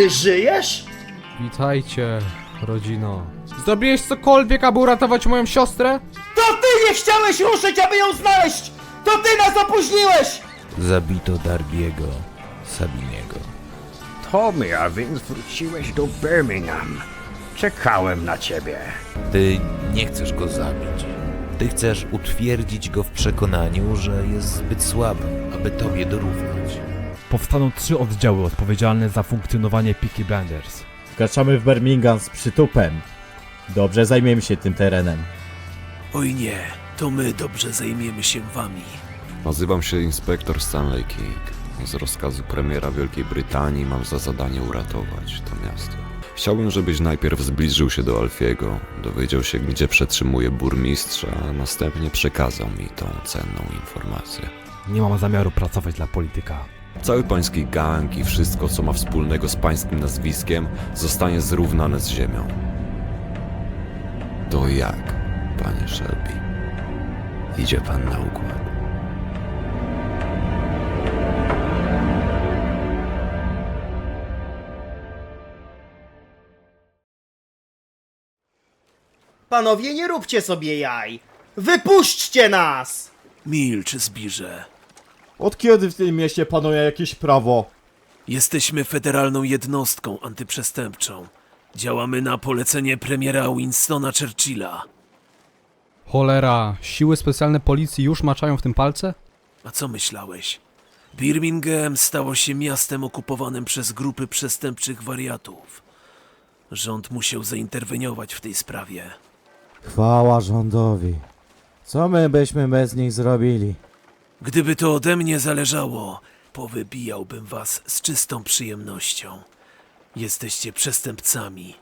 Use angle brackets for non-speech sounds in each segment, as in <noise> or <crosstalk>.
Ty żyjesz? Witajcie, rodzino. Zrobiłeś cokolwiek, aby uratować moją siostrę? To ty nie chciałeś ruszyć, aby ją znaleźć! To ty nas opóźniłeś! Zabito Darbiego, Sabiniego. Tommy, a więc wróciłeś do Birmingham. Czekałem na ciebie. Ty nie chcesz go zabić. Ty chcesz utwierdzić go w przekonaniu, że jest zbyt słaby, aby tobie dorównać. Powstaną trzy oddziały odpowiedzialne za funkcjonowanie Peaky Blinders. Wkraczamy w Birmingham z przytupem. Dobrze zajmiemy się tym terenem. Oj nie, to my dobrze zajmiemy się wami. Nazywam się inspektor Stanley King. Z rozkazu premiera Wielkiej Brytanii mam za zadanie uratować to miasto. Chciałbym, żebyś najpierw zbliżył się do Alfiego, dowiedział się, gdzie przetrzymuje burmistrza, a następnie przekazał mi tą cenną informację. Nie mam zamiaru pracować dla polityka. Cały pański gang i wszystko, co ma wspólnego z pańskim nazwiskiem, zostanie zrównane z ziemią. To jak, panie Shelby? Idzie pan na układ? Panowie, nie róbcie sobie jaj! Wypuśćcie nas! Milcz, Zbirze. Od kiedy w tym mieście panuje jakieś prawo? Jesteśmy federalną jednostką antyprzestępczą. Działamy na polecenie premiera Winstona Churchilla. Cholera, siły specjalne policji już maczają w tym palce? A co myślałeś? Birmingham stało się miastem okupowanym przez grupy przestępczych wariatów. Rząd musiał zainterweniować w tej sprawie. Chwała rządowi. Co my byśmy bez nich zrobili? Gdyby to ode mnie zależało, powybijałbym was z czystą przyjemnością. Jesteście przestępcami.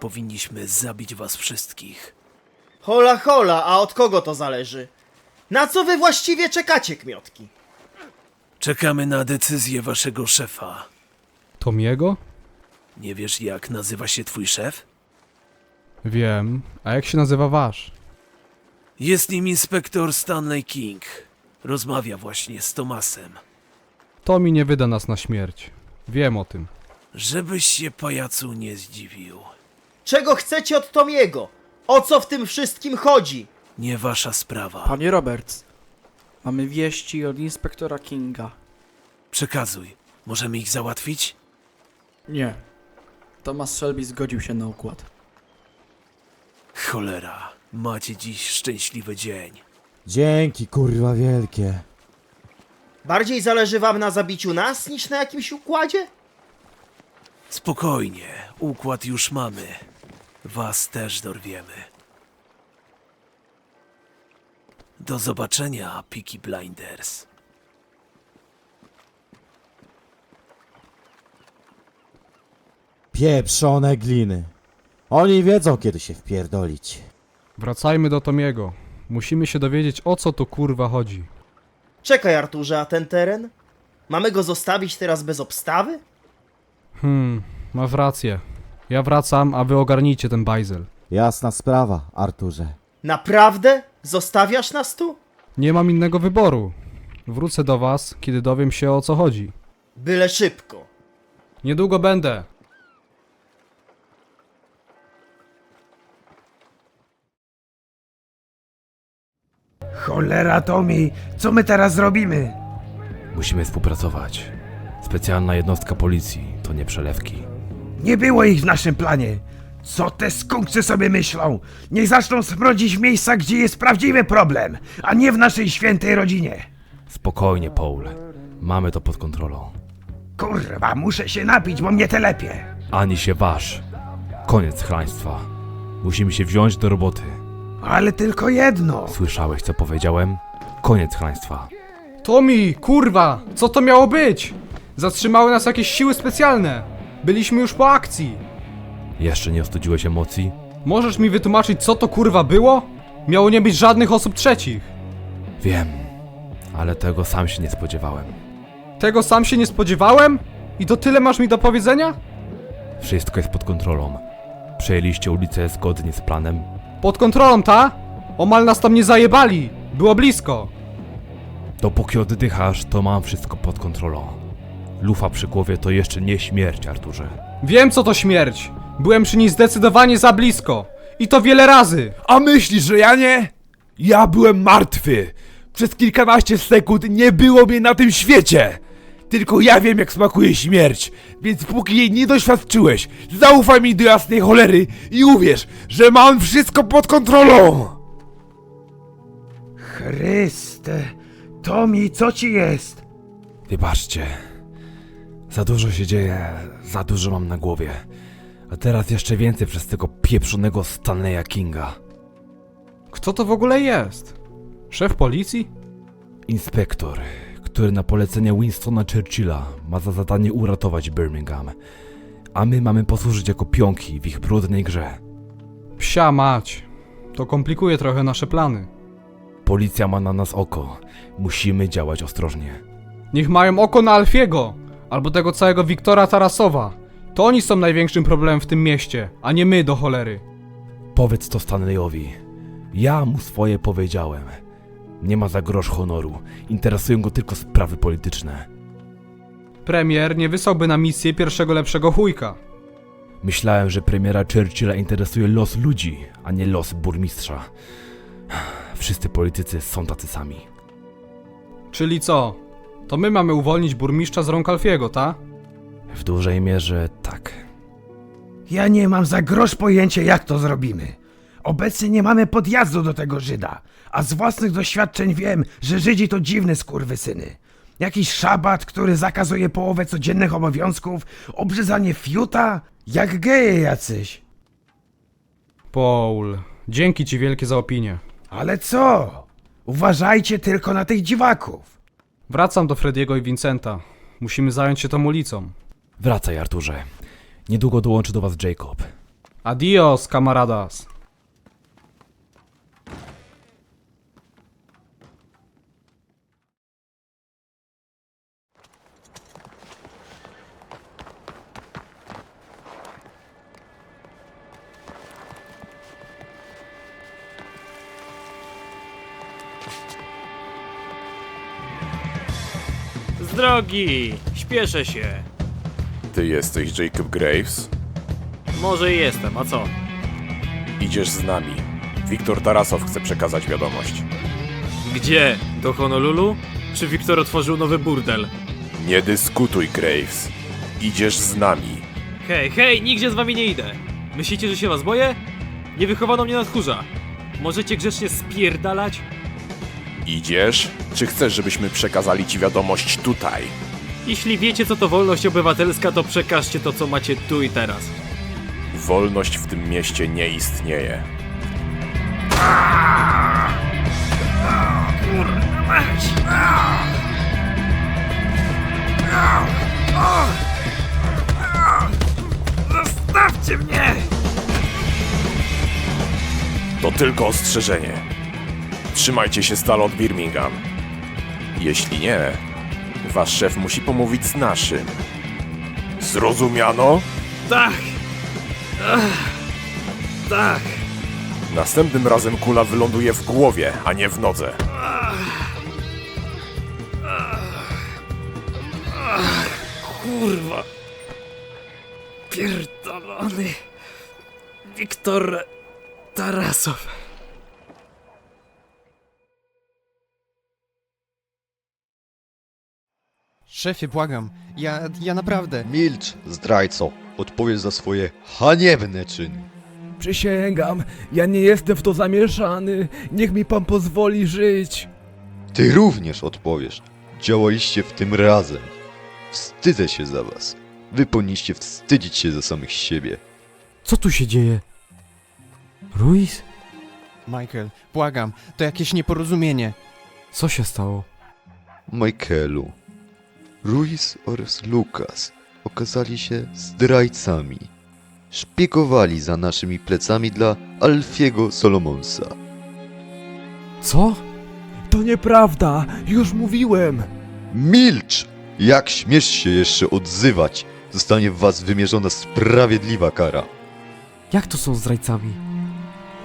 Powinniśmy zabić was wszystkich. Hola hola, a od kogo to zależy? Na co wy właściwie czekacie, kmiotki? Czekamy na decyzję waszego szefa. Tomiego? Nie wiesz, jak nazywa się twój szef? Wiem. A jak się nazywa wasz? Jest nim inspektor Stanley King. Rozmawia właśnie z Tomasem. Tomi nie wyda nas na śmierć. Wiem o tym. Żebyś się pajacu nie zdziwił. Czego chcecie od Tomiego? O co w tym wszystkim chodzi? Nie wasza sprawa. Panie Roberts, mamy wieści od inspektora Kinga. Przekazuj. Możemy ich załatwić? Nie. Thomas Shelby zgodził się na układ. Cholera. Macie dziś szczęśliwy dzień. Dzięki, kurwa wielkie. Bardziej zależy wam na zabiciu nas niż na jakimś układzie? Spokojnie. Układ już mamy. Was też dorwiemy. Do zobaczenia, Peaky Blinders. Pieprzone gliny. Oni wiedzą, kiedy się wpierdolić. Wracajmy do Tomiego. Musimy się dowiedzieć, o co tu kurwa chodzi. Czekaj, Arturze, a ten teren? Mamy go zostawić teraz bez obstawy? Hmm, masz rację. Ja wracam, a wy ogarnijcie ten bajzel. Jasna sprawa, Arturze. Naprawdę? Zostawiasz nas tu? Nie mam innego wyboru. Wrócę do was, kiedy dowiem się o co chodzi. Byle szybko. Niedługo będę. Cholera, Tommy, co my teraz zrobimy? Musimy współpracować. Specjalna jednostka policji to nie przelewki. Nie było ich w naszym planie. Co te skunkcy sobie myślą? Niech zaczną smrodzić w miejscach, gdzie jest prawdziwy problem, a nie w naszej świętej rodzinie. Spokojnie, Paul. Mamy to pod kontrolą. Kurwa, muszę się napić, bo mnie telepie. Ani się waż. Koniec chlaństwa. Musimy się wziąć do roboty. Ale tylko jedno. Słyszałeś, co powiedziałem? Koniec chlaństwa. Tomi, kurwa, co to miało być? Zatrzymały nas jakieś siły specjalne. Byliśmy już po akcji. Jeszcze nie ostudziłeś emocji? Możesz mi wytłumaczyć, co to kurwa było? Miało nie być żadnych osób trzecich. Wiem, ale tego sam się nie spodziewałem. Tego sam się nie spodziewałem? I to tyle masz mi do powiedzenia? Wszystko jest pod kontrolą. Przejęliście ulicę zgodnie z planem. Pod kontrolą, ta? Omal nas tam nie zajebali. Było blisko. Dopóki oddychasz, to mam wszystko pod kontrolą. Lufa przy głowie to jeszcze nie śmierć, Arturze. Wiem co to śmierć. Byłem przy niej zdecydowanie za blisko. I to wiele razy. A myślisz, że ja nie? Ja byłem martwy. Przez kilkanaście sekund nie było mnie na tym świecie. Tylko ja wiem, jak smakuje śmierć, więc póki jej nie doświadczyłeś, zaufaj mi do jasnej cholery i uwierz, że mam wszystko pod kontrolą. Chryste, Tommy, co ci jest? Wybaczcie. Za dużo się dzieje, za dużo mam na głowie. A teraz jeszcze więcej przez tego pieprzonego Stanleya Kinga. Kto to w ogóle jest? Szef policji? Inspektor, który na polecenie Winstona Churchilla ma za zadanie uratować Birmingham. A my mamy posłużyć jako pionki w ich brudnej grze. Psia mać. To komplikuje trochę nasze plany. Policja ma na nas oko. Musimy działać ostrożnie. Niech mają oko na Alfiego, albo tego całego Wiktora Tarasowa. To oni są największym problemem w tym mieście, a nie my do cholery. Powiedz to Stanleyowi. Ja mu swoje powiedziałem. Nie ma za grosz honoru. Interesują go tylko sprawy polityczne. Premier nie wysłałby na misję pierwszego lepszego chujka. Myślałem, że premiera Churchilla interesuje los ludzi, a nie los burmistrza. Wszyscy politycy są tacy sami. Czyli co? To my mamy uwolnić burmistrza z rąk Alfiego, ta? W dużej mierze tak. Ja nie mam za grosz pojęcia, jak to zrobimy. Obecnie nie mamy podjazdu do tego Żyda, a z własnych doświadczeń wiem, że Żydzi to dziwne skurwysyny. Jakiś szabat, który zakazuje połowę codziennych obowiązków, obrzezanie fiuta, jak geje jacyś. Paul, dzięki ci wielkie za opinię. Ale co? Uważajcie tylko na tych dziwaków. Wracam do Frediego i Vincenta. Musimy zająć się tą ulicą. Wracaj, Arturze. Niedługo dołączy do was Jacob. Adios, camaradas. Drogi! Śpieszę się. Ty jesteś Jacob Graves? Może i jestem, a co? Idziesz z nami. Wiktor Tarasow chce przekazać wiadomość. Gdzie? Do Honolulu? Czy Wiktor otworzył nowy burdel? Nie dyskutuj, Graves. Idziesz z nami. Hej, hej, nigdzie z wami nie idę! Myślicie, że się was boję? Nie wychowano mnie na tchórza. Możecie grzecznie spierdalać? Idziesz? Czy chcesz, żebyśmy przekazali ci wiadomość tutaj? Jeśli wiecie, co to wolność obywatelska, to przekażcie to, co macie tu i teraz. Wolność w tym mieście nie istnieje. Zostawcie mnie! To tylko ostrzeżenie. Trzymajcie się dala od Birmingham. Jeśli nie, wasz szef musi pomówić z naszym. Zrozumiano? Tak! Ach, tak! Następnym razem kula wyląduje w głowie, a nie w nodze. Kurwa! Pierdolony! Wiktor Tarasow. Szefie, błagam. Ja, ja naprawdę. Milcz, zdrajco. Odpowiedz za swoje haniebne czyny. Przysięgam, ja nie jestem w to zamieszany. Niech mi pan pozwoli żyć. Ty również odpowiesz. Działaliście w tym razem. Wstydzę się za was. Wy powinniście wstydzić się za samych siebie. Co tu się dzieje? Ruiz? Michael, błagam. To jakieś nieporozumienie. Co się stało? Michaelu, Ruiz oraz Lucas okazali się zdrajcami. Szpiegowali za naszymi plecami dla Alfiego Solomonsa. Co? To nieprawda, już mówiłem. Milcz! Jak śmiesz się jeszcze odzywać? Zostanie w was wymierzona sprawiedliwa kara. Jak to są zdrajcami?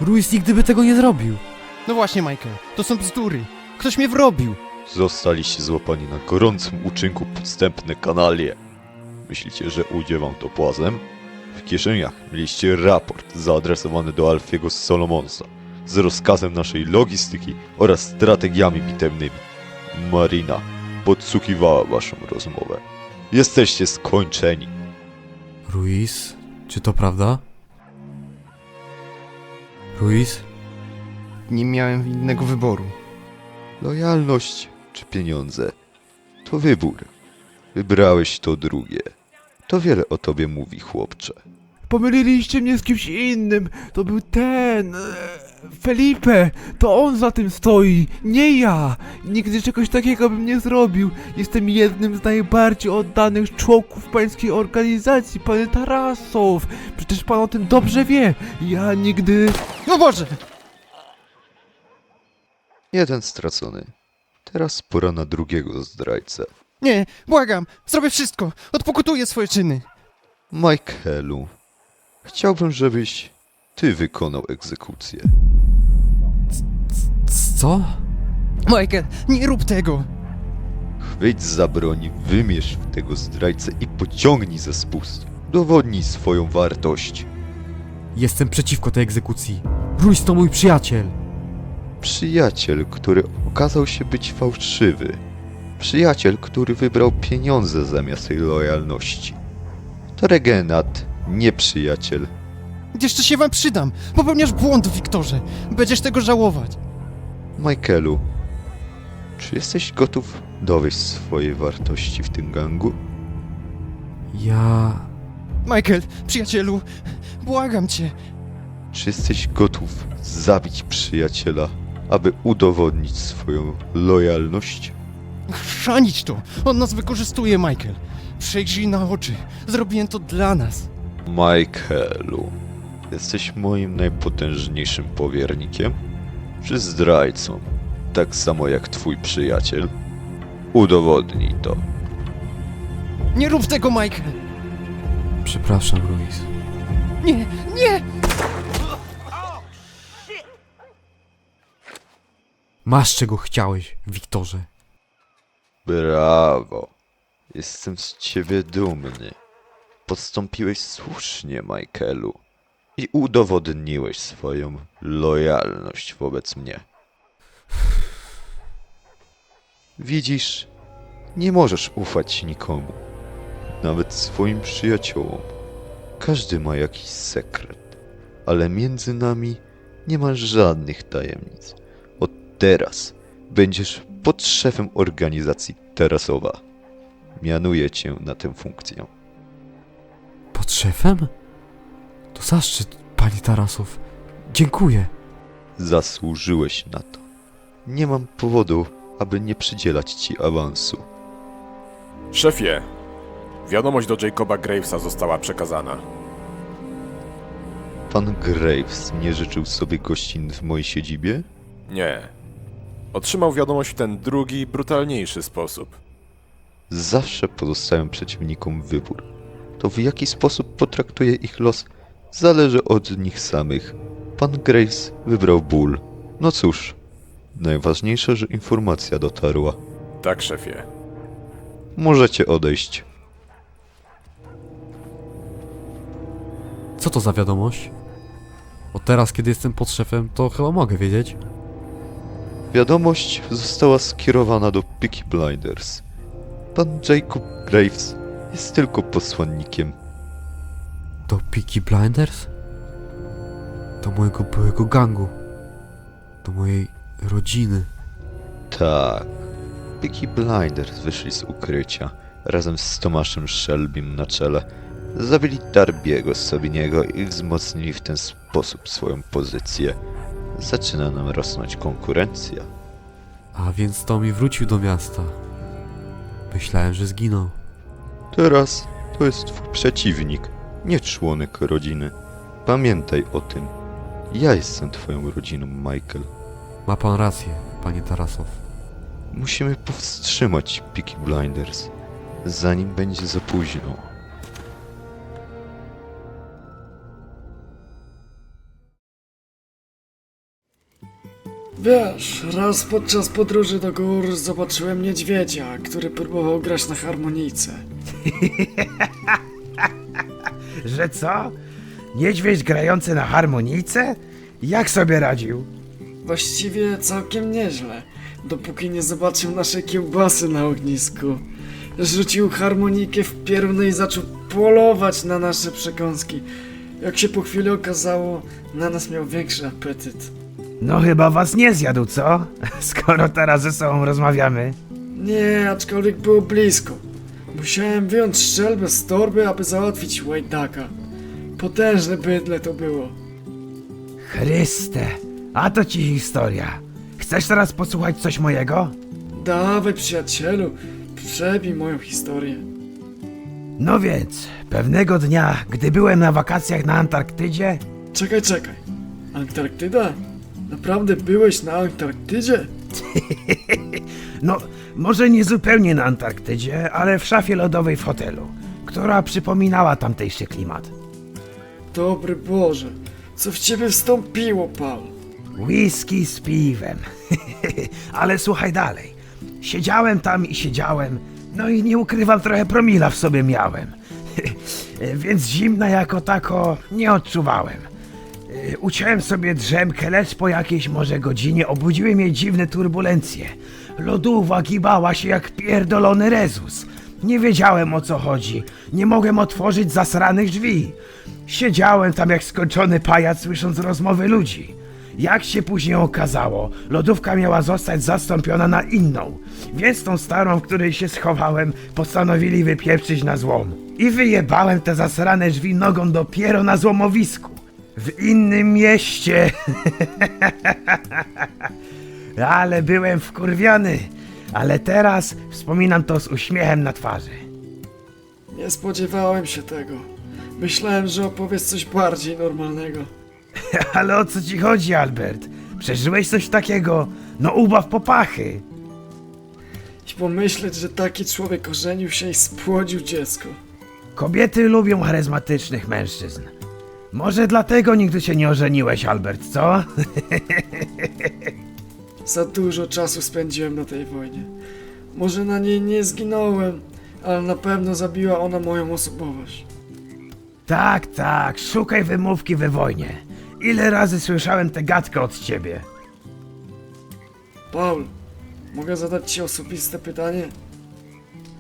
Ruiz nigdy by tego nie zrobił. No właśnie, Michael. To są bzdury. Ktoś mnie wrobił. Zostaliście złapani na gorącym uczynku podstępne kanalie. Myślicie, że ujdzie wam to płazem? W kieszeniach mieliście raport zaadresowany do Alfiego Solomonsa z rozkazem naszej logistyki oraz strategiami bitewnymi. Marina podsłuchiwała waszą rozmowę. Jesteście skończeni. Ruiz, czy to prawda? Ruiz? Nie miałem innego wyboru. Lojalność czy pieniądze? To wybór. Wybrałeś to drugie. To wiele o tobie mówi, chłopcze. Pomyliliście mnie z kimś innym. To był ten. e, Felipe. To on za tym stoi. Nie ja. Nigdy czegoś takiego bym nie zrobił. Jestem jednym z najbardziej oddanych członków pańskiej organizacji, panie Tarasow. Przecież pan o tym dobrze wie. Ja nigdy. No Boże! Jeden stracony. Teraz pora na drugiego zdrajcę. Nie, błagam, zrobię wszystko. Odpokutuję swoje czyny. Michaelu, chciałbym, żebyś ty wykonał egzekucję. Co? Michael, nie rób tego. Chwyć za broń, wymierz w tego zdrajcę i pociągnij ze spust. Dowodnij swoją wartość. Jestem przeciwko tej egzekucji. Ruiz to mój przyjaciel. Przyjaciel, który okazał się być fałszywy. Przyjaciel, który wybrał pieniądze zamiast jej lojalności. To Regenat, nie przyjaciel. Jeszcze się wam przydam. Popełniasz błąd, Wiktorze. Będziesz tego żałować. Michaelu, czy jesteś gotów dowieść swojej wartości w tym gangu? Ja... Michael, przyjacielu, błagam cię. Czy jesteś gotów zabić przyjaciela, aby udowodnić swoją lojalność? Chrzanić to. On nas wykorzystuje, Michael. Przejrzyj na oczy. Zrobiłem to dla nas. Michaelu, jesteś moim najpotężniejszym powiernikiem? Czy zdrajcą? Tak samo jak twój przyjaciel? Udowodnij to. Nie rób tego, Michael. Przepraszam, Ruiz. Nie, nie! Masz czego chciałeś, Wiktorze. Brawo. Jestem z ciebie dumny. Postąpiłeś słusznie, Michaelu. I udowodniłeś swoją lojalność wobec mnie. Widzisz, nie możesz ufać nikomu, nawet swoim przyjaciołom. Każdy ma jakiś sekret, ale między nami nie ma żadnych tajemnic. Teraz będziesz pod szefem organizacji Terasowa. Mianuję cię na tę funkcję. Pod szefem? To zaszczyt, panie Tarasow. Dziękuję. Zasłużyłeś na to. Nie mam powodu, aby nie przydzielać ci awansu. Szefie, wiadomość do Jacoba Gravesa została przekazana. Pan Graves nie życzył sobie gościn w mojej siedzibie? Nie. Otrzymał wiadomość w ten drugi, brutalniejszy sposób. Zawsze pozostawiam przeciwnikom wybór. To w jaki sposób potraktuje ich los, zależy od nich samych. Pan Graves wybrał ból. No cóż, najważniejsze, że informacja dotarła. Tak, szefie. Możecie odejść. Co to za wiadomość? Od teraz, kiedy jestem pod szefem, to chyba mogę wiedzieć. Wiadomość została skierowana do Peaky Blinders. Pan Jacob Graves jest tylko posłannikiem. Do Peaky Blinders? Do mojego byłego gangu. Do mojej rodziny. Tak. Peaky Blinders wyszli z ukrycia razem z Tomaszem Shelbym na czele. Zabili Darbiego Sabiniego i wzmocnili w ten sposób swoją pozycję. Zaczyna nam rosnąć konkurencja. A więc Tommy wrócił do miasta. Myślałem, że zginął. Teraz to jest twój przeciwnik, nie członek rodziny. Pamiętaj o tym. Ja jestem twoją rodziną, Michael. Ma pan rację, panie Tarasow. Musimy powstrzymać Peaky Blinders, zanim będzie za późno. Wiesz, raz podczas podróży do gór zobaczyłem niedźwiedzia, który próbował grać na harmonijce. <laughs> Że co? Niedźwiedź grający na harmonijce? Jak sobie radził? Właściwie całkiem nieźle, dopóki nie zobaczył nasze kiełbasy na ognisku. Rzucił harmonikę w piernę i zaczął polować na nasze przekąski. Jak się po chwili okazało, na nas miał większy apetyt. No chyba was nie zjadł, co? <laughs> Skoro teraz ze sobą rozmawiamy. Nie, aczkolwiek było blisko. Musiałem wyjąć szczelbę z torby, aby załatwić łajdaka. Potężne bydle to było. Chryste, a to ci historia. Chcesz teraz posłuchać coś mojego? Dawaj, przyjacielu, przebij moją historię. No więc, pewnego dnia, gdy byłem na wakacjach na Antarktydzie, Czekaj, czekaj. Antarktyda? Naprawdę byłeś na Antarktydzie? <laughs> no może nie zupełnie na Antarktydzie, ale w szafie lodowej w hotelu, która przypominała tamtejszy klimat. Dobry Boże, co w ciebie wstąpiło, Paul? Whisky z piwem. <laughs> Ale słuchaj dalej. Siedziałem tam i siedziałem, no i nie ukrywam, trochę promila w sobie miałem. <laughs> Więc zimna jako tako nie odczuwałem. Uciąłem sobie drzemkę, lecz po jakiejś może godzinie obudziły mnie dziwne turbulencje. Lodówa gibała się jak pierdolony rezus. Nie wiedziałem o co chodzi. Nie mogłem otworzyć zasranych drzwi. Siedziałem tam jak skończony pajac, słysząc rozmowy ludzi. Jak się później okazało, lodówka miała zostać zastąpiona na inną, więc tą starą, w której się schowałem, postanowili wypieprzyć na złom. I wyjebałem te zasrane drzwi nogą dopiero na złomowisku. W innym mieście. <laughs> ale byłem wkurwiony. Ale teraz wspominam to z uśmiechem na twarzy. Nie spodziewałem się tego. Myślałem, że opowiesz coś bardziej normalnego. <laughs> Ale o co ci chodzi, Albert? Przeżyłeś coś takiego? No ubaw popachy. I pomyśleć, że taki człowiek ożenił się i spłodził dziecko. Kobiety lubią charyzmatycznych mężczyzn. Może dlatego nigdy się nie ożeniłeś, Albert, co? <laughs> Za dużo czasu spędziłem na tej wojnie. Może na niej nie zginąłem, ale na pewno zabiła ona moją osobowość. tak, tak, szukaj wymówki we wojnie. Ile razy słyszałem tę gadkę od ciebie? Paul, mogę zadać ci osobiste pytanie?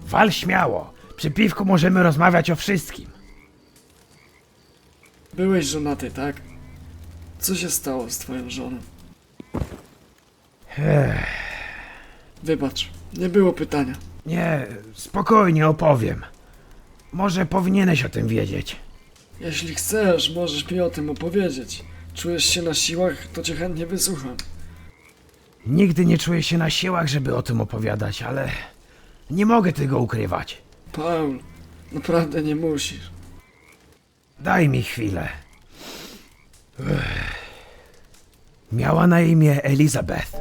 Wal śmiało. Przy piwku możemy rozmawiać o wszystkim. Byłeś żonaty, tak? Co się stało z twoją żoną? Ech, Wybacz, nie było pytania. nie, spokojnie opowiem. Może powinieneś o tym wiedzieć. Jeśli chcesz, możesz mi o tym opowiedzieć. Czujesz się na siłach, to cię chętnie wysłucham. Nigdy nie czuję się na siłach, żeby o tym opowiadać, ale nie mogę tego ukrywać. Paul, naprawdę nie musisz. Daj mi chwilę. Miała na imię Elizabeth.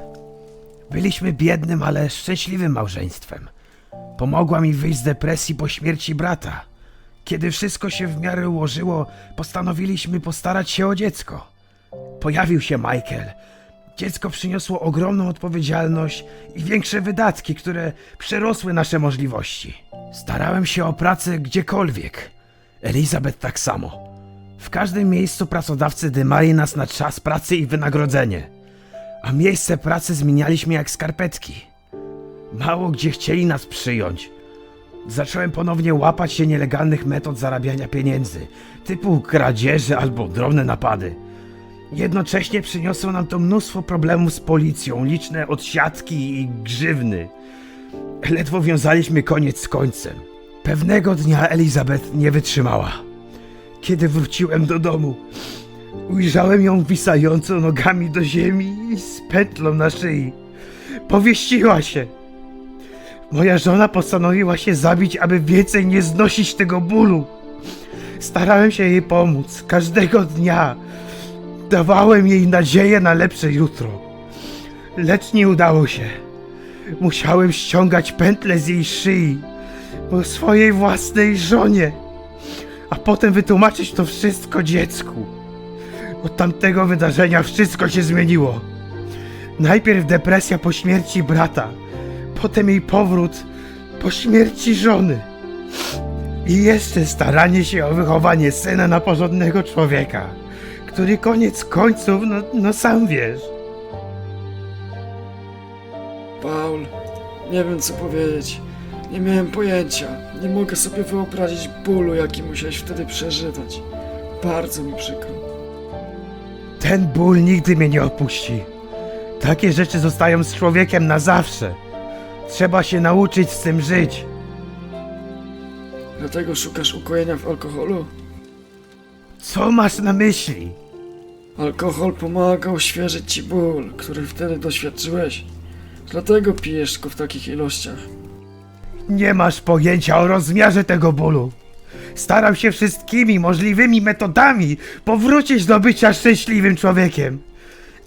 Byliśmy biednym, ale szczęśliwym małżeństwem. Pomogła mi wyjść z depresji po śmierci brata. Kiedy wszystko się w miarę ułożyło, postanowiliśmy postarać się o dziecko. Pojawił się Michael. Dziecko przyniosło ogromną odpowiedzialność i większe wydatki, które przerosły nasze możliwości. Starałem się o pracę gdziekolwiek. Elizabeth tak samo. W każdym miejscu pracodawcy dymali nas na czas pracy i wynagrodzenie. A miejsce pracy zmienialiśmy jak skarpetki. Mało gdzie chcieli nas przyjąć. Zacząłem ponownie łapać się nielegalnych metod zarabiania pieniędzy, typu kradzieże albo drobne napady. Jednocześnie przyniosło nam to mnóstwo problemów z policją, liczne odsiadki i grzywny. Ledwo wiązaliśmy koniec z końcem. Pewnego dnia Elizabeth nie wytrzymała. Kiedy wróciłem do domu, ujrzałem ją wisającą nogami do ziemi i z pętlą na szyi. Powieściła się. Moja żona postanowiła się zabić, aby więcej nie znosić tego bólu. Starałem się jej pomóc każdego dnia. Dawałem jej nadzieję na lepsze jutro. Lecz nie udało się. Musiałem ściągać pętle z jej szyi po swojej własnej żonie, a potem wytłumaczyć to wszystko dziecku. Od tamtego wydarzenia wszystko się zmieniło. Najpierw depresja po śmierci brata, potem jej powrót po śmierci żony. I jeszcze staranie się o wychowanie syna na porządnego człowieka, który koniec końców, no, no sam wiesz. Paul, nie wiem co powiedzieć. Nie miałem pojęcia. Nie mogę sobie wyobrazić bólu, jaki musiałeś wtedy przeżywać. Bardzo mi przykro. Ten ból nigdy mnie nie opuści. Takie rzeczy zostają z człowiekiem na zawsze. Trzeba się nauczyć z tym żyć. Dlatego szukasz ukojenia w alkoholu? Co masz na myśli? Alkohol pomaga oświeżyć ci ból, który wtedy doświadczyłeś. Dlatego pijesz go w takich ilościach. Nie masz pojęcia o rozmiarze tego bólu. Staram się wszystkimi możliwymi metodami powrócić do bycia szczęśliwym człowiekiem.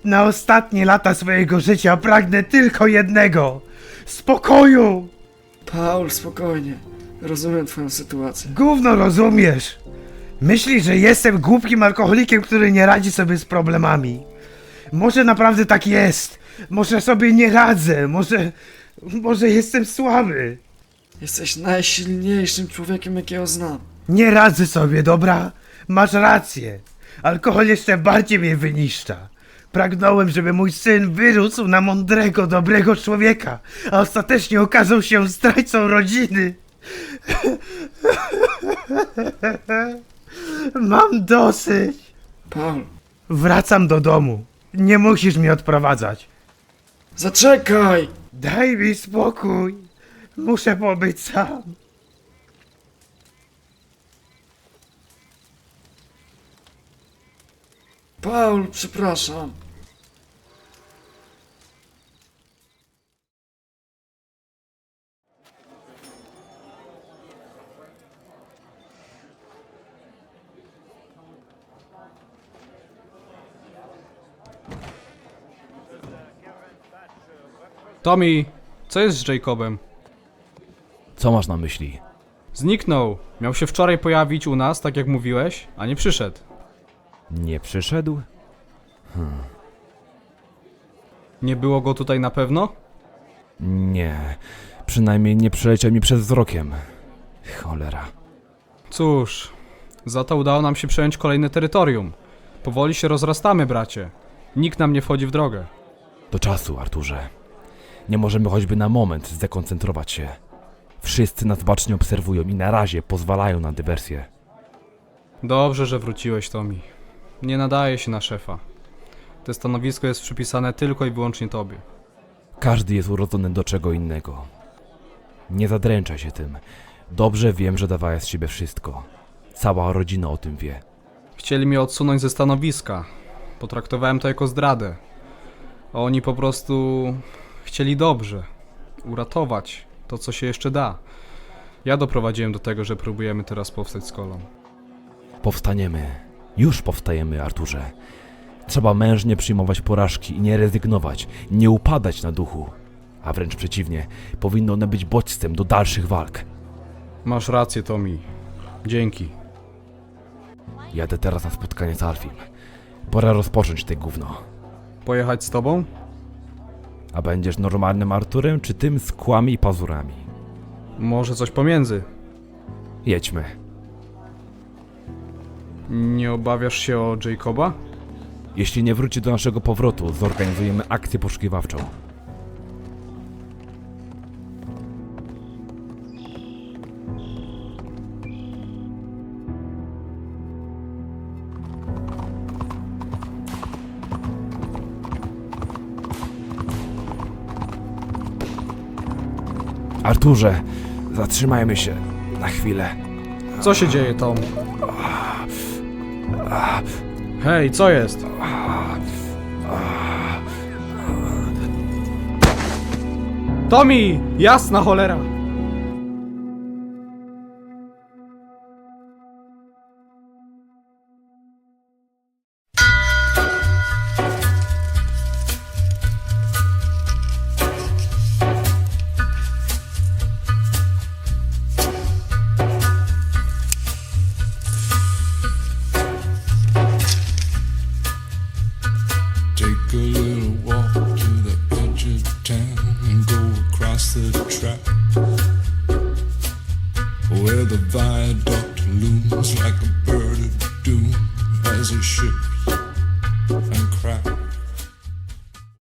Na ostatnie lata swojego życia pragnę tylko jednego spokoju. Paul, spokojnie. Rozumiem twoją sytuację. Gówno rozumiesz. Myślisz, że jestem głupkim alkoholikiem, który nie radzi sobie z problemami. Może naprawdę tak jest. Może sobie nie radzę. Może. Może jestem słaby. Jesteś najsilniejszym człowiekiem, jakiego znam. Nie radzę sobie, dobra? Masz rację. Alkohol jeszcze bardziej mnie wyniszcza. Pragnąłem, żeby mój syn wyrósł na mądrego, dobrego człowieka, a ostatecznie okazał się zdrajcą rodziny. <laughs> Mam dosyć. Paul, Wracam do domu. Nie musisz mnie odprowadzać. zaczekaj! Daj mi spokój. Muszę pobyć sam. Paul, przepraszam. Tommy, co jest z Jacobem? Co masz na myśli? Zniknął. Miał się wczoraj pojawić u nas, tak jak mówiłeś, a nie przyszedł. Nie przyszedł? Nie było go tutaj na pewno? Nie. Przynajmniej nie przeleciał mi przed wzrokiem. Cholera. Cóż, za to udało nam się przejąć kolejne terytorium. Powoli się rozrastamy, bracie. Nikt nam nie wchodzi w drogę. Do czasu, Arturze. Nie możemy choćby na moment zdekoncentrować się. Wszyscy nas bacznie obserwują i na razie pozwalają na dywersję. Dobrze, że wróciłeś, Tommy. Nie nadaje się na szefa. To stanowisko jest przypisane tylko i wyłącznie tobie. Każdy jest urodzony do czego innego. Nie zadręczaj się tym. Dobrze wiem, że dawałeś z siebie wszystko. Cała rodzina o tym wie. Chcieli mnie odsunąć ze stanowiska. Potraktowałem to jako zdradę. A oni po prostu chcieli dobrze. Uratować to, co się jeszcze da. Ja doprowadziłem do tego, że próbujemy teraz powstać z kolą. Powstaniemy. Już powstajemy, Arturze. Trzeba mężnie przyjmować porażki i nie rezygnować, nie upadać na duchu. A wręcz przeciwnie, powinny one być bodźcem do dalszych walk. Masz rację, Tommy. Dzięki. Jadę teraz na spotkanie z Alfim. Pora rozpocząć te gówno. Pojechać z tobą? A będziesz normalnym Arturem, czy tym z kłami i pazurami? Może coś pomiędzy. Jedźmy. Nie obawiasz się o Jacoba? Jeśli nie wróci do naszego powrotu, zorganizujemy akcję poszukiwawczą. Zatrzymajmy się na chwilę. Co się dzieje, Tom? Hej, co jest? Tommy! Jasna cholera!